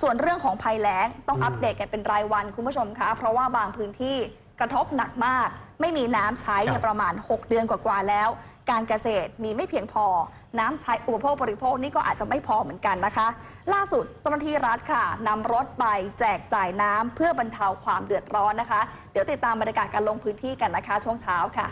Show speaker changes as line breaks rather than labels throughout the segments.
ส่วนเรื่องของภัยแล้งต้อง
อืม
อัปเดตกันเป็นรายวันคุณผู้ชมคะเพราะว่าบางพื้นที่กระทบหนักมาก ไม่มีน้ำใช้เนี่ยประมาณ 6 เดือนกว่าๆแล้ว การเกษตรมีไม่เพียงพอ น้ำใช้อุปโภคบริโภคนี่ก็อาจจะไม่พอเหมือนกันนะคะ ล่าสุดเจ้าหน้าที่รัฐค่ะนำรถไปแจกจ่ายน้ำเพื่อบรรเทาความเดือดร้อนนะคะ เดี๋ยวติดตามบรรยากาศการลงพื้นที่กันนะคะ ช่วงเช้าค่ะ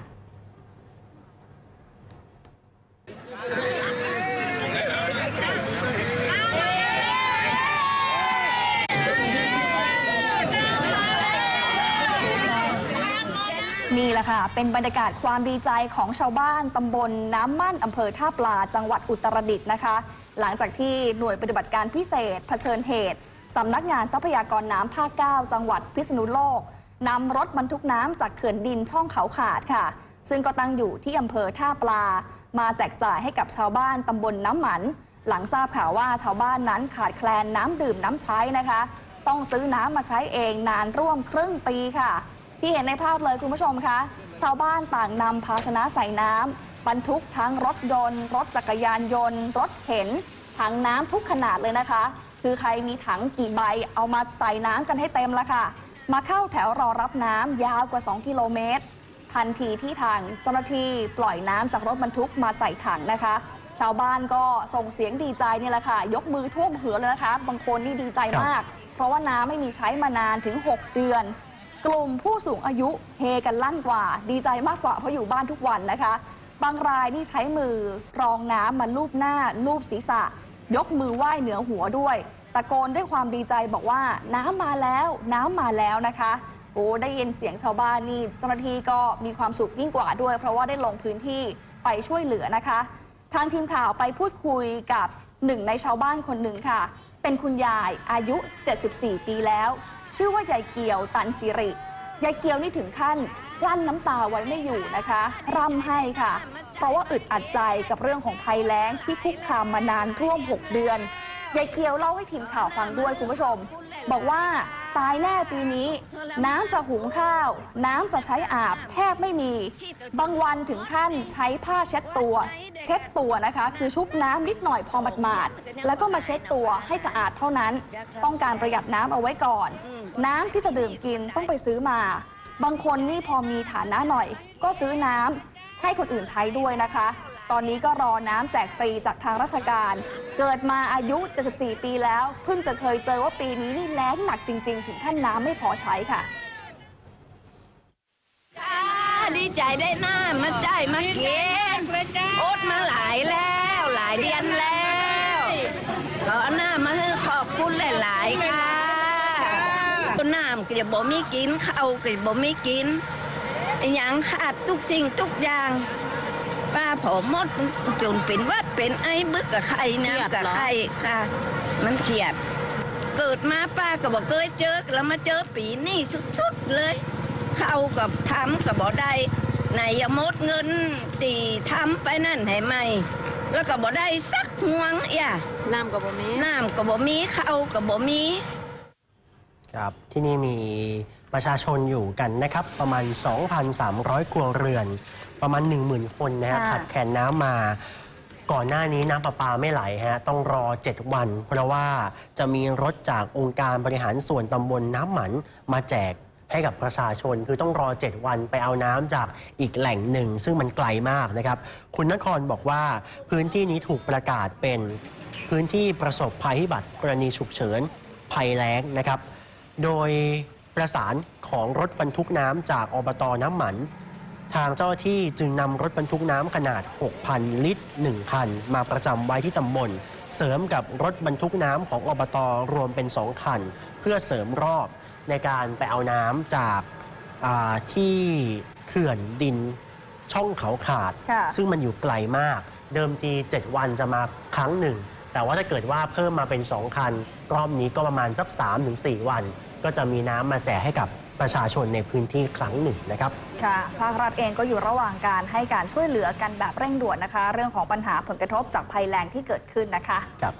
นี่แหละค่ะ เป็นบรรยากาศความดีใจของชาวบ้านตำบลน้ำมั่นอำเภอท่าปลาจังหวัดอุตรดิตถ์นะคะ หลังจากที่หน่วยปฏิบัติการพิเศษเผชิญเหตุสำนักงานทรัพยากรน้ำภาค 9 จังหวัดพิษณุโลกนำรถบรรทุกน้ำจากเขื่อนดินช่องเขาขาดค่ะ ซึ่งก็ตั้งอยู่ที่อำเภอท่าปลา มาแจกจ่ายให้กับชาวบ้านตำบลน้ำหมัน หลังทราบข่าวว่าชาวบ้านนั้นขาดแคลนน้ำดื่มน้ำใช้นะคะ ต้องซื้อน้ำมาใช้เองนานร่วมครึ่งปีค่ะ ที่เห็นในภาพเลยคุณผู้ชมคะชาวบ้านต่างนำภาชนะใส่น้ำบรรทุกทั้งรถยนต์ รถจักรยานยนต์ รถเข็น ถังน้ำทุกขนาดเลยนะคะ คือใครมีถังกี่ใบเอามาใส่น้ำกันให้เต็มละค่ะ มาเข้าแถวรอรับน้ำยาวกว่า 2 กิโลเมตร ทันทีที่ทางเจ้าหน้าที่ปล่อยน้ำจากรถบรรทุกมาใส่ถังนะคะชาวบ้านก็ส่งเสียงดีใจนี่แหละค่ะ ยกมือท่วมหัวเลยนะคะ บางคนนี่ดีใจมาก เพราะว่าน้ำไม่มีใช้มานานถึง 6 เดือน กลุ่มผู้สูงอายุเฮกันลั่นกว่า ดีใจมากกว่าเพราะอยู่บ้านทุกวันนะคะ บางรายนี่ใช้มือรองน้ำมาลูบหน้าลูบศีรษะ ยกมือไหว้เหนือหัวด้วยตะโกนด้วยความดีใจบอกว่าน้ำมาแล้วน้ำมาแล้วนะคะโอ้ได้ยินเสียงชาวบ้านนี่เจ้าหน้าที่ก็มีความสุขยิ่งกว่าด้วย เพราะว่าได้ลงพื้นที่ไปช่วยเหลือนะคะ ทางทีมข่าวไปพูดคุยกับหนึ่งในชาวบ้านคนหนึ่งค่ะ เป็นคุณยายอายุ 74 ปีแล้ว ชื่อว่ายายเกียวตันสิริยายเกียวนี่ถึงขั้นกลั้นน้ำตาไว้ไม่อยู่นะคะ ร่ำให้ค่ะ เพราะว่าอึดอัดใจกับเรื่องของภัยแล้งที่คุกคามมานานร่วม 6 เดือนยายเกียวเล่าให้ทีมข่าวฟังด้วยคุณผู้ชม บอกว่าตายแน่ปีนี้ น้ำจะหุงข้าว น้ำจะใช้อาบแทบไม่มี บางวันถึงขั้นใช้ผ้าเช็ดตัว เช็ดตัวนะคะ คือชุบน้ำนิดหน่อยพอหมาดๆแล้วก็มาเช็ดตัวให้สะอาดเท่านั้น ต้องการประหยัดน้ำเอาไว้ก่อน น้ำที่จะดื่มกินต้องไปซื้อมา บางคนนี่พอมีฐานะหน่อย ก็ซื้อน้ำให้คนอื่นใช้ด้วยนะคะ ตอนนี้ก็รอน้ำแจกฟรีจากทางราชการ เกิดมาอายุ 74 ปีแล้ว เพิ่งจะเคยเจอว่าปีนี้นี่แล้งหนักจริง ๆ ถึงขั้นน้ำไม่พอใช้ค่ะ
ดีใจได้หน้ามาใจายมาเก็นโอดมาหลายแล้ว หลายเดือนแล้ว ขอหน้ามาให้ขอบคุณหลายๆค่ะก็น้ำก็จะบ่มีกินข้าวก็จะบ่มีกินอหยังขาดทุกสิ่งทุกอย่างป้าผมมดจนเป็นหวัดเป็นไอ้บึกกับไข่น้ำกับไข่ค่ะ มันเขียด เกิดมาป้าก็บอกเคยเจอแล้วมาเจอปีนี่สุดๆเลย เข้ากับทำกับบ่ได้ไหนอยามดเงินตีทำไปนั่นให้ไหมแล้วก็บ่ได้สักห่วงอย่า
น้ำกับบ่มี
น้ำก็บ่มีเข้าวก็บ่มี
ครับที่นี่มีประชาชนอยู่กันนะครับ ประมาณ 2,300 ครัวเรือน ประมาณ 10,000 คนนะฮะ
ค่ะ
ขาดแคลนน้ำมาก่อนหน้านี้น้ำประปาไม่ไหลฮะต้องรอ 7 วัน เพราะว่าจะมีรถจากองค์การบริหารส่วนตำบลน้ำหมันมาแจก ให้กับประชาชน คือต้องรอ 7 วันไปเอาน้ำจากอีกแหล่งหนึ่ง ซึ่งมันไกลมากนะครับ คุณนครบอกว่าพื้นที่นี้ถูกประกาศเป็นพื้นที่ประสบภัยพิบัติกรณีฉุกเฉินภัยแล้งนะครับ โดยประสานของรถบรรทุกน้ำจากอบตน้ำหมัน ทางเจ้าหน้าที่จึงนำรถบรรทุกน้ำขนาด 6,000 ลิตร 1 คัน มาประจำไว้ที่ตำบล เสริมกับรถบรรทุกน้ำของอบตรวมเป็น 2 คัน เพื่อเสริมรอบ ในการไปเอาน้ำจากอ่าที่เขื่อนดินช่องเขาขาด
ค่ะ
ซึ่งมันอยู่ไกลมาก เดิมที7วันจะมาครั้งหนึ่ง แต่ว่าถ้าเกิดว่าเพิ่มมาเป็น 2 คันรอบนี้ก็ประมาณสัก3-4วัน ก็จะมีน้ำมาแจกให้กับประชาชนในพื้นที่ครั้งหนึ่งนะครับ
ค่ะภาครัฐเองก็อยู่ระหว่างการให้การช่วยเหลือกันแบบเร่งด่วนนะคะ เรื่องของปัญหาผลกระทบจากภัยแล้งที่เกิดขึ้นนะคะ
ครับ